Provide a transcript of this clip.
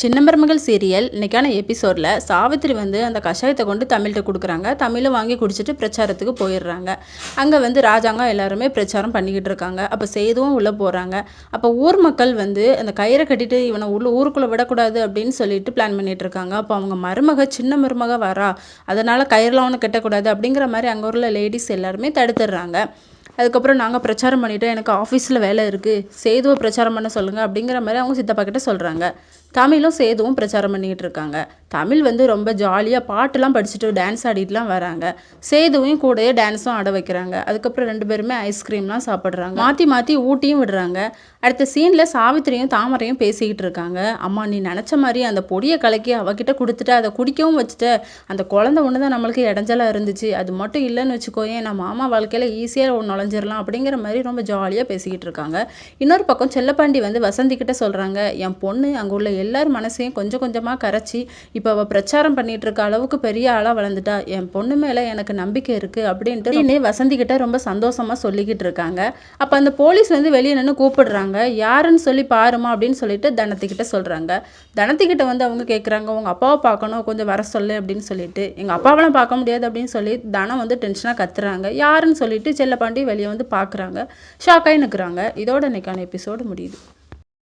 சின்ன மருமகள் சீரியல் இன்றைக்கான எபிசோடில் சாவித்திரி வந்து அந்த கஷாயத்தை கொண்டு தமிழ்கிட்ட கொடுக்குறாங்க. தமிழும் வாங்கி குடிச்சிட்டு பிரச்சாரத்துக்கு போயிடுறாங்க. அங்கே வந்து ராஜாங்கம் எல்லாருமே பிரச்சாரம் பண்ணிக்கிட்டு இருக்காங்க. அப்போ சேதுவும் உள்ளே போகிறாங்க அப்போ ஊர் மக்கள் வந்து அந்த கயிறை கட்டிட்டு இவனை உள்ள ஊருக்குள்ளே விடக்கூடாது அப்படின்னு சொல்லிட்டு பிளான் பண்ணிட்டு இருக்காங்க. அப்போ அவங்க மருமக சின்ன மருமக வரா. அதனால் கயிறுலாம் ஒன்று கட்டக்கூடாது அப்படிங்கிற மாதிரி அங்கே உள்ள லேடிஸ் எல்லாருமே தடுத்துடுறாங்க. அதுக்கப்புறம் நாங்கள் பிரச்சாரம் பண்ணிவிட்டோம் எனக்கு ஆஃபீஸில் வேலை இருக்குது சேதுவை பிரச்சாரம் பண்ண சொல்லுங்கள் அப்படிங்கிற மாதிரி அவங்க சித்தப்பா கிட்ட சொல்கிறாங்க தமிழும் சேதுவும் பிரச்சாரம் பண்ணிக்கிட்டு இருக்காங்க. தமிழ் வந்து ரொம்ப ஜாலியாக பாட்டுலாம் படிச்சுட்டு டான்ஸ் ஆடிட்டுலாம் வராங்க. சேதுவையும் கூடயே டான்ஸும் ஆட வைக்கிறாங்க. அதுக்கப்புறம் ரெண்டு பேருமே ஐஸ்கிரீம்லாம் சாப்பிட்றாங்க. மாற்றி மாற்றி ஊட்டியும் விடுறாங்க. அடுத்த சீனில் சாவித்திரியும் தாமரையும் பேசிக்கிட்டு இருக்காங்க. அம்மா நீ நினச்ச மாதிரி அந்த பொடியை கலக்கி அவகிட்ட கொடுத்துட்டு அதை குடிக்கவும் வச்சுட்டு. அந்த குழந்தை ஒன்று தான் நம்மளுக்கு இடைஞ்சலாக இருந்துச்சு. அது மட்டும் இல்லைன்னு வச்சுக்கோயே நம்ம மாமா வாழ்க்கையில் ஈஸியாக ஒன்று நுழைஞ்சிடலாம் அப்படிங்கிற மாதிரி ரொம்ப ஜாலியாக பேசிக்கிட்டு இருக்காங்க. இன்னொரு பக்கம் செல்லப்பாண்டி வந்து வசந்திக்கிட்ட சொல்கிறாங்க என் பொண்ணு அங்கே உள்ள எல்லார் மனசையும் கொஞ்சம் கொஞ்சமாக கரைச்சி இப்போ அவள் பிரச்சாரம் பண்ணிட்டு இருக்க அளவுக்கு பெரிய ஆளாக வளர்ந்துட்டா என் பொண்ணு மேலே எனக்கு நம்பிக்கை இருக்குது அப்படின்ட்டு வசந்தி கிட்ட ரொம்ப சந்தோஷமாக சொல்லிக்கிட்டு இருக்காங்க. அப்போ அந்த போலீஸ் வந்து வெளியே நின்று கூப்பிடுறாங்க. யாருன்னு சொல்லி பாருமா அப்படின்னு சொல்லிட்டு தனத்துக்கிட்ட சொல்கிறாங்க தனத்துக்கிட்ட வந்து அவங்க கேட்குறாங்க உங்கள் அப்பாவை பார்க்கணும் கொஞ்சம் வர சொல்லு அப்படின்னு சொல்லிட்டு. எங்கள் அப்பாவெல்லாம் பார்க்க முடியாது அப்படின்னு சொல்லி தனம் வந்து டென்ஷனாக கத்துறாங்க. யாருன்னு சொல்லிட்டு செல்லப்பாண்டி வெளியே வந்து பார்க்குறாங்க ஷாக்காகி நிற்கிறாங்க இதோட இன்னைக்கான எபிசோடு முடியுது.